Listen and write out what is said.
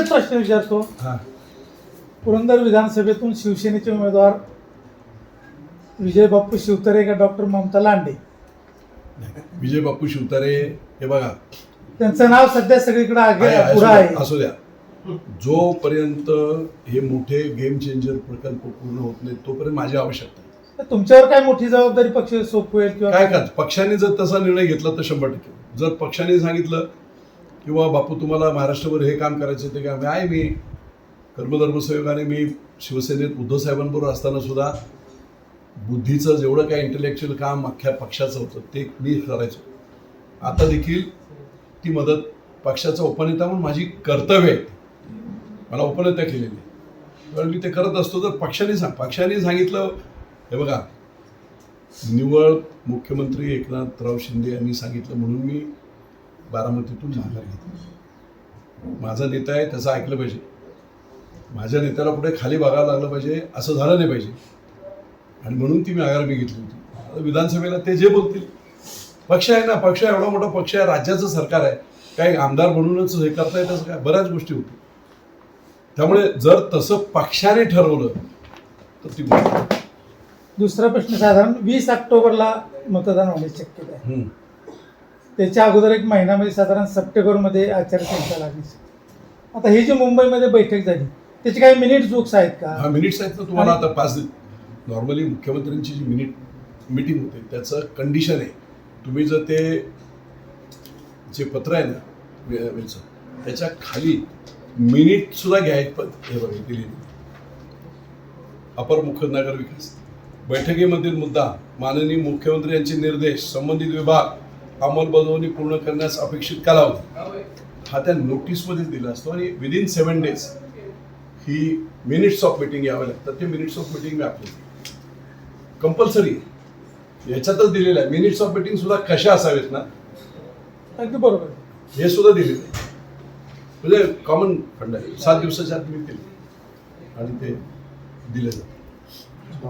एकच प्रश्न विचारतो. हा. पुरंदर विधानसभेतून शिवसेनेचे उमेदवार विजय बाप्पू शिवतरे का डॉक्टर ममता लांडे? विजय बापू शिवतारे हे बघा. त्यांचं नाव सध्या सगळीकडे आगे आहे, असू पुढं द्या, आहे. असू द्या. जोपर्यंत हे मोठे गेम चेंजर प्रकल्प पूर्ण होत नाही तोपर्यंत माझी आवश्यकता आहे. तर तुमच्यावर काय मोठी जबाबदारी पक्ष सोपवेल किंवा काय का पक्षाने जर तसा निर्णय घेतला तर शंभर टक्के. जर पक्षाने सांगितलं किंवा बापू तुम्हाला महाराष्ट्रभर हे काम करायचं ते काम आहे. मी कर्मधर्मसहयोगाने मी शिवसेनेत उद्धव साहेबांबरोबर असताना सुद्धा बुद्धीचं जेवढं काय इंटेलेक्च्युअल काम अख्ख्या पक्षाचं होतं ते मी करायचो. आता देखील ती मदत पक्षाचा उपनेता म्हणून माझी कर्तव्य आहे. मला उपनेता केलेली कारण मी ते करत असतो तर पक्षाने सांग पक्षाने सांगितलं हे बघा निवळ मुख्यमंत्री एकनाथराव शिंदे यांनी सांगितलं म्हणून मी बारामतीतून माघार घेतली. माझा नेता आहे त्याचं ऐकलं पाहिजे. माझ्या नेत्याला कुठे खाली बघायला लागलं पाहिजे असं झालं नाही पाहिजे. आणि म्हणून ती मी आगार मी घेतली होती. विधानसभेला ते जे बोलतील पक्ष आहे ना पक्ष एवढा मोठा पक्ष आहे राज्याचं सरकार आहे. काही आमदार म्हणूनच हे करता येतं असं काय? बऱ्याच गोष्टी होती त्यामुळे जर तसं पक्षाने ठरवलं तर ती गोष्ट. दुसरा प्रश्न साधारण वीस ऑक्टोबरला मतदान होण्याची शक्यता आहे. त्याच्या अगोदर एक महिन्यामध्ये साधारण सप्टेंबरमध्ये आचारसंहिता लागली. आता ही जी मुंबईमध्ये बैठक झाली त्याची काही मिनिट जोक्स आहेत हा का मिनिट्स आहेत ना तुम्हाला आता पाच नॉर्मली मुख्यमंत्र्यांची जी मिनिट मीटिंग होते त्याचं कंडिशन आहे. तुम्ही जर ते जे पत्र आहे ना वेळचं त्याच्याखाली मिनिट सुद्धा घ्यायत पण हे बघा दिली अपर मुख्य नगर विकास बैठकीमधील मुद्दा माननीय मुख्यमंत्री यांचे निर्देश संबंधित विभाग अंमलबजावणी पूर्ण करण्यास अपेक्षित कालावधी. हा त्या नोटीसमध्येच दिला असतो आणि विदिन सेवन डेज ही मिनिट्स ऑफ मिटिंग यावे लागतात ते मिनिट्स ऑफ मिटिंग मी आपली कंपल्सरी याच्यातच दिलेलं आहे. मिनिट्स ऑफ मिटिंग सुद्धा कशा असावेत ना? अगदी बरोबर. हे सुद्धा दिलेलं आहे. म्हणजे कॉमन फंड आहे. सात दिवसाच्या आत मी केले आणि ते दिले जातं.